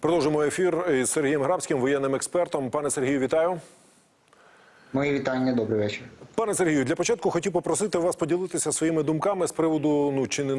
Продовжимо ефір із Сергієм Грабським, воєнним експертом. Пане Сергію, вітаю. Мої вітання, добрий вечір. Пане Сергію, для початку хотів попросити вас поділитися своїми думками з приводу ну чи не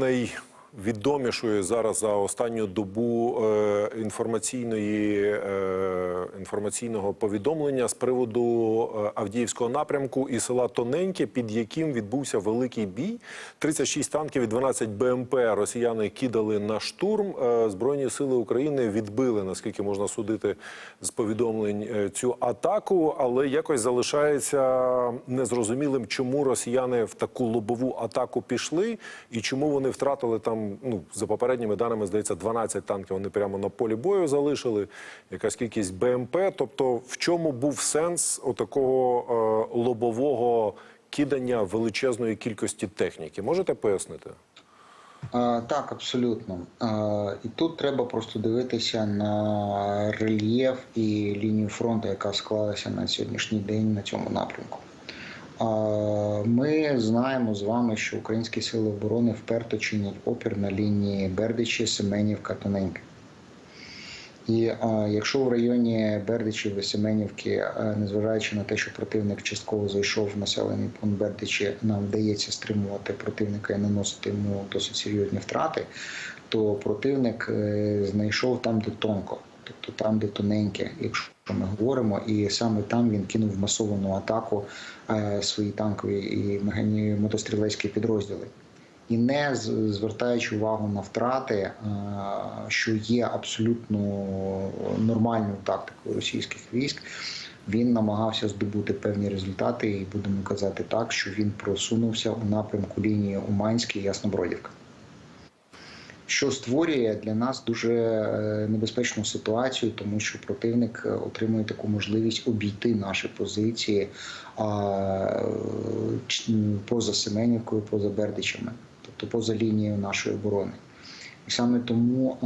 найвідомішої зараз за останню добу е, інформаційної е, інформаційного повідомлення з приводу е, Авдіївського напрямку і села Тоненьке, під яким відбувся великий бій. 36 танків і 12 БМП росіяни кидали на штурм. Збройні сили України відбили, наскільки можна судити з повідомлень цю атаку, але якось залишається незрозумілим, чому росіяни в таку лобову атаку пішли і чому вони втратили там. Ну за попередніми даними здається 12 танків. Вони прямо на полі бою залишили. Якась кількість БМП. Тобто, в чому був сенс отакого е, лобового кидання величезної кількості техніки? Можете пояснити? А, так, абсолютно. А, і тут треба просто дивитися на рельєф і лінію фронту, яка склалася на сьогоднішній день на цьому напрямку. Ми знаємо з вами, що українські сили оборони вперто чинять опір на лінії Бердичі, Семенівка, Тоненька. І якщо в районі Бердичів і Семенівки, незважаючи на те, що противник частково зайшов в населений пункт Бердичі, нам вдається стримувати противника і наносити йому досить серйозні втрати, то противник е, знайшов там, де тонко, тобто там, де тоненьке, якщо ми говоримо, і саме там він кинув масовану атаку е, свої танкові і мотострілецькі підрозділи і не звертаючи увагу на втрати, е, що є абсолютно нормальною тактикою російських військ. Він намагався здобути певні результати, і будемо казати так, що він просунувся у напрямку лінії Уманський Яснобродівка. Що створює для нас дуже е, небезпечну ситуацію, тому що противник е, отримує таку можливість обійти наші позиції а, ч- поза Семенівкою, поза Бердичами, тобто поза лінією нашої оборони. І саме тому е,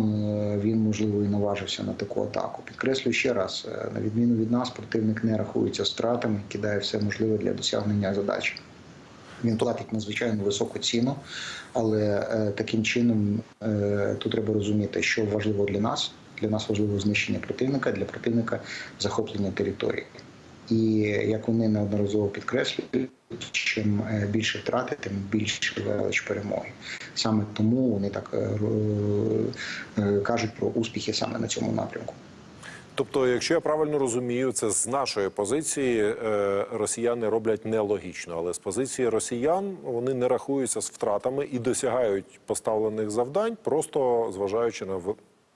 він можливо і наважився на таку атаку. Підкреслюю ще раз: е, на відміну від нас, противник не рахується стратами, кидає все можливе для досягнення задачі. Він платить надзвичайно високу ціну, але е, таким чином е, тут треба розуміти, що важливо для нас. Для нас важливо знищення противника, для противника захоплення території. І як вони неодноразово підкреслюють, чим е, більше втрати, тим більше велич перемоги. Саме тому вони так кажуть про успіхи саме на цьому напрямку. Тобто, якщо я правильно розумію, це з нашої позиції е, росіяни роблять нелогічно, але з позиції росіян вони не рахуються з втратами і досягають поставлених завдань, просто зважаючи на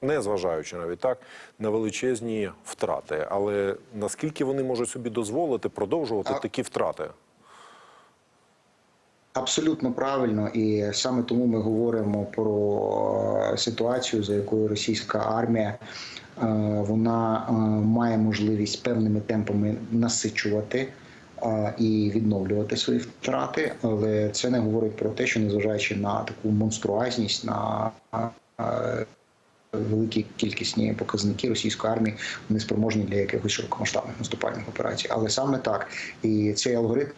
не зважаючи навіть так на величезні втрати. Але наскільки вони можуть собі дозволити продовжувати А- такі втрати? Абсолютно правильно, і саме тому ми говоримо про е, ситуацію, за якою російська армія е, вона е, має можливість певними темпами насичувати і відновлювати свої втрати, але це не говорить про те, що незважаючи на таку монструазність, на великі кількісні показники російської армії вони спроможні для якихось широкомасштабних наступальних операцій. Але саме так. І цей алгоритм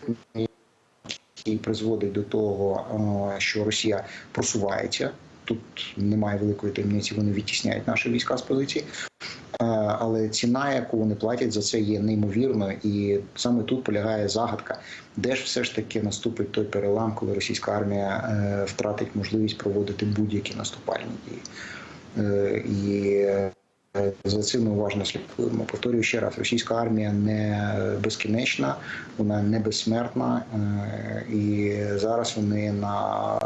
який призводить до того, е, що Росія просувається. Тут немає великої таємниці, вони відтісняють наші війська з позиції. Е, Але ціна, яку вони платять за це, є неймовірною, і саме тут полягає загадка, де ж все ж таки наступить той перелам, коли російська армія е, втратить можливість проводити будь-які наступальні дії. І за цим уважно слідкуємо. Повторюю ще раз: російська армія не безкінечна, вона не безсмертна, е, і зараз вони на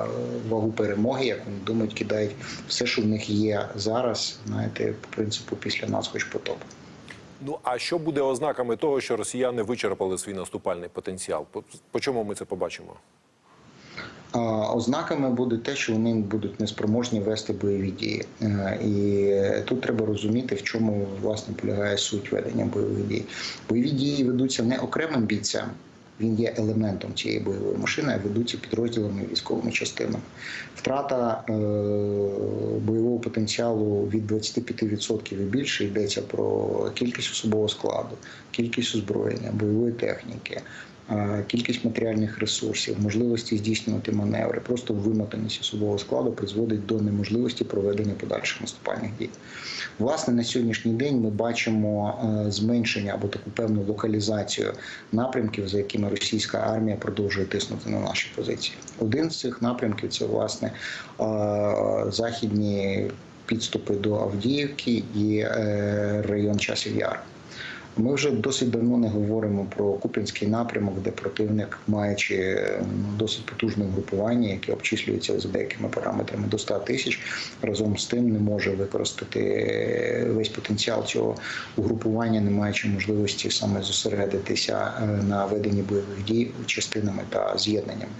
вагу перемоги, як вони думають, кидають все, що в них є зараз. Знаєте, по принципу після нас, хоч потоп. Ну а що буде ознаками того, що росіяни вичерпали свій наступальний потенціал? По, по чому ми це побачимо? Ознаками буде те, що вони будуть неспроможні вести бойові дії, Е, і тут треба розуміти, в чому власне полягає суть ведення бойових дій. Бойові дії ведуться не окремим бійцем. Він є елементом цієї бойової машини, а ведуться підрозділами військовими частинами. Втрата е, бойового потенціалу від 25% і більше йдеться про кількість особового складу, кількість озброєння, бойової техніки, кількість матеріальних ресурсів, можливості здійснювати маневри, просто вимотаність особового складу призводить до неможливості проведення подальших наступальних дій. Власне, на сьогоднішній день ми бачимо е, зменшення або таку певну локалізацію напрямків, за якими російська армія продовжує тиснути на наші позиції. Один з цих напрямків це власне е, західні підступи до Авдіївки і е, район Часів Яр. Ми вже досить давно не говоримо про Куп'янський напрямок, де противник, маючи досить потужне групування, яке обчислюється за деякими параметрами до 100 тисяч, разом з тим не може використати весь потенціал цього угрупування, не маючи можливості саме зосередитися е, на веденні бойових дій частинами та з'єднаннями.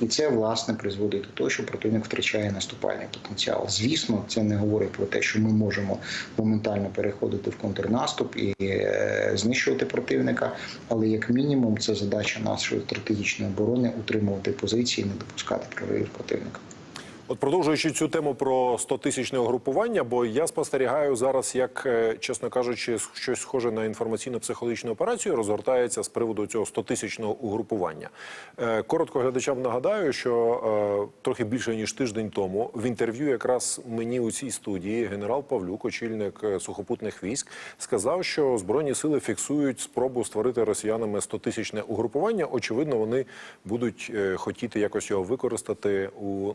І це власне призводить до того, що противник втрачає наступальний потенціал. Звісно, це не говорить про те, що ми можемо моментально переходити в контрнаступ і е, знищувати противника. Але як мінімум, це задача нашої стратегічної оборони утримувати позиції, не допускати проривів противника. От продовжуючи цю тему про 100-тисячне угрупування, бо я спостерігаю зараз, як, е, чесно кажучи, щось схоже на інформаційно-психологічну операцію розгортається з приводу цього 100-тисячного угрупування. Е, Коротко глядачам нагадаю, що е, трохи більше ніж тиждень тому в інтерв'ю якраз мені у цій студії генерал Павлюк, очільник сухопутних військ, сказав, що збройні сили фіксують спробу створити росіянами 100-тисячне угрупування. Очевидно, вони будуть хотіти якось його використати у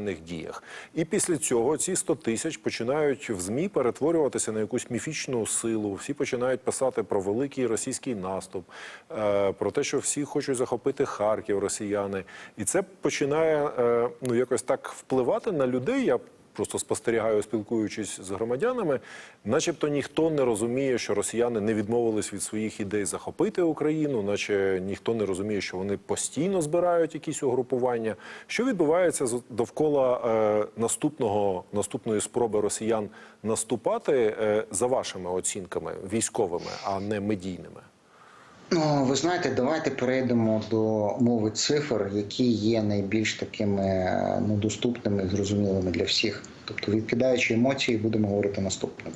наступальних діях. І після цього ці 100 тисяч починають в змі перетворюватися на якусь міфічну силу. Всі починають писати про великий російський наступ, е, про те, що всі хочуть захопити Харків, росіяни, і це починає е, ну якось так впливати на людей. Я просто спостерігаю, спілкуючись з громадянами, начебто ніхто не розуміє, що росіяни не відмовились від своїх ідей захопити Україну, наче ніхто не розуміє, що вони постійно збирають якісь угрупування. Що відбувається довкола е, наступного наступної спроби росіян наступати е, за вашими оцінками військовими, а не медійними? Ну, ви знаєте, давайте перейдемо до мови цифр, які є найбільш такими е, доступними і зрозумілими для всіх. Тобто, відкидаючи емоції, будемо говорити наступне.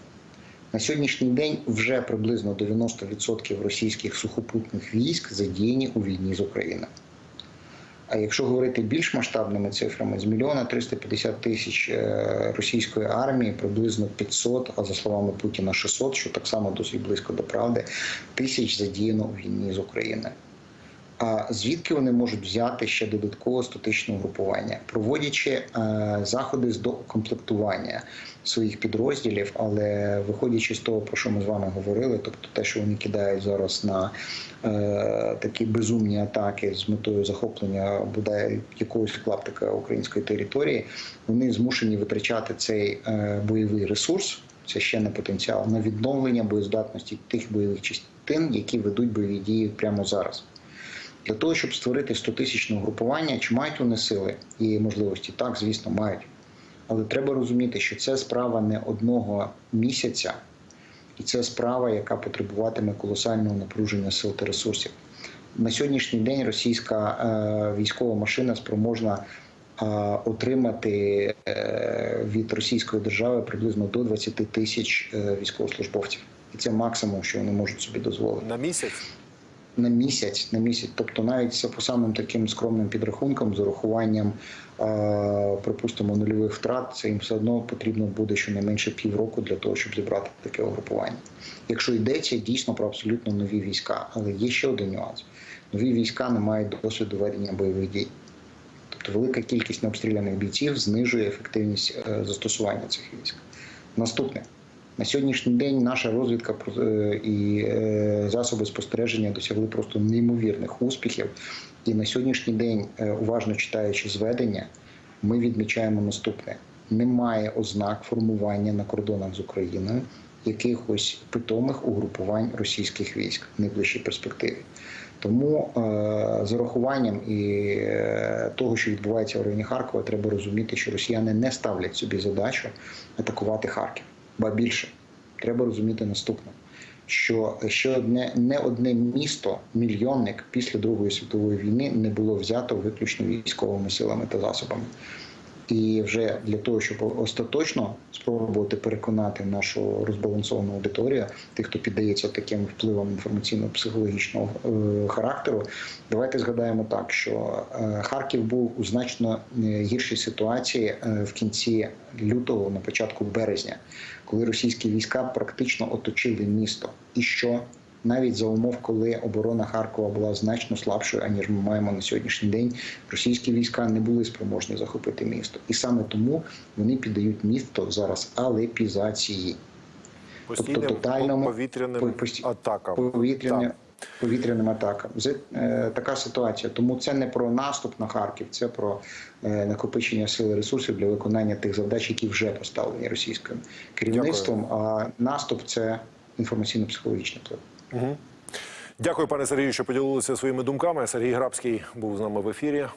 На сьогоднішній день вже приблизно 90% російських сухопутних військ задіяні у війні з Україною. А якщо говорити більш масштабними цифрами, з мільйона 350 тисяч е, російської армії, приблизно 500, а за словами Путіна 600, що так само досить близько до правди, тисяч задіяно у війні з Україною. А звідки вони можуть взяти ще додатково статичне угрупування, проводячи е, заходи з доукомплектування своїх підрозділів, але виходячи з того, про що ми з вами говорили, тобто те, що вони кидають зараз на е, такі безумні атаки з метою захоплення бодай якогось клаптика української території, вони змушені витрачати цей е, бойовий ресурс. Це ще не потенціал на відновлення боєздатності тих бойових частин, які ведуть бойові дії прямо зараз. Для того, щоб створити 100-тисячне угрупування, чи мають вони сили і можливості? Так, звісно, мають. Але треба розуміти, що це справа не одного місяця, і це справа, яка потребуватиме колосального напруження сил та ресурсів. На сьогоднішній день російська е, військова машина спроможна е, отримати е, від російської держави приблизно до 20 тисяч е, військовослужбовців. І це максимум, що вони можуть собі дозволити На місяць? На місяць, на місяць, тобто навіть по самим таким скромним підрахункам, з урахуванням, припустимо, нульових втрат, це їм все одно потрібно буде щонайменше півроку для того, щоб зібрати таке угрупування. Якщо йдеться дійсно про абсолютно нові війська, але є ще один нюанс: нові війська не мають досвіду ведення бойових дій. Тобто велика кількість необстріляних бійців знижує ефективність е, застосування цих військ. Наступне. На сьогоднішній день наша розвідка е, і е, засоби спостереження досягли просто неймовірних успіхів. І на сьогоднішній день, е, уважно читаючи зведення, ми відмічаємо наступне: немає ознак формування на кордонах з Україною якихось питомих угрупувань російських військ в найближчій перспективі. Тому з урахуванням і того, що відбувається в районі Харкова, треба розуміти, що росіяни не ставлять собі задачу атакувати Харків. Ба більше треба розуміти наступне: що ще одне не одне місто, мільйонник після Другої світової війни не було взято виключно військовими силами та засобами. І вже для того, щоб остаточно спробувати переконати нашу розбалансовану аудиторію, тих, хто піддається таким впливам інформаційно-психологічного е, характеру, давайте згадаємо так, що е, Харків був у значно е, гіршій ситуації в кінці лютого, на початку березня, коли російські війська практично оточили місто. І що навіть за умов, коли оборона Харкова була значно слабшою, аніж ми маємо на сьогоднішній день, російські війська не були спроможні захопити місто, і саме тому вони піддають місто зараз алепізації, Постійним тотальному- повітряним по- пості- атакам. повітряним, Так. повітряним атакам. З- е, така ситуація. Тому це не про наступ на Харків, це про е, накопичення сил і ресурсів для виконання тих завдач, які вже поставлені російським керівництвом. А наступ це інформаційно-психологічний вплив. Дякую, пане Сергію, що поділилися своїми думками. Сергій Грабський був з нами в ефірі.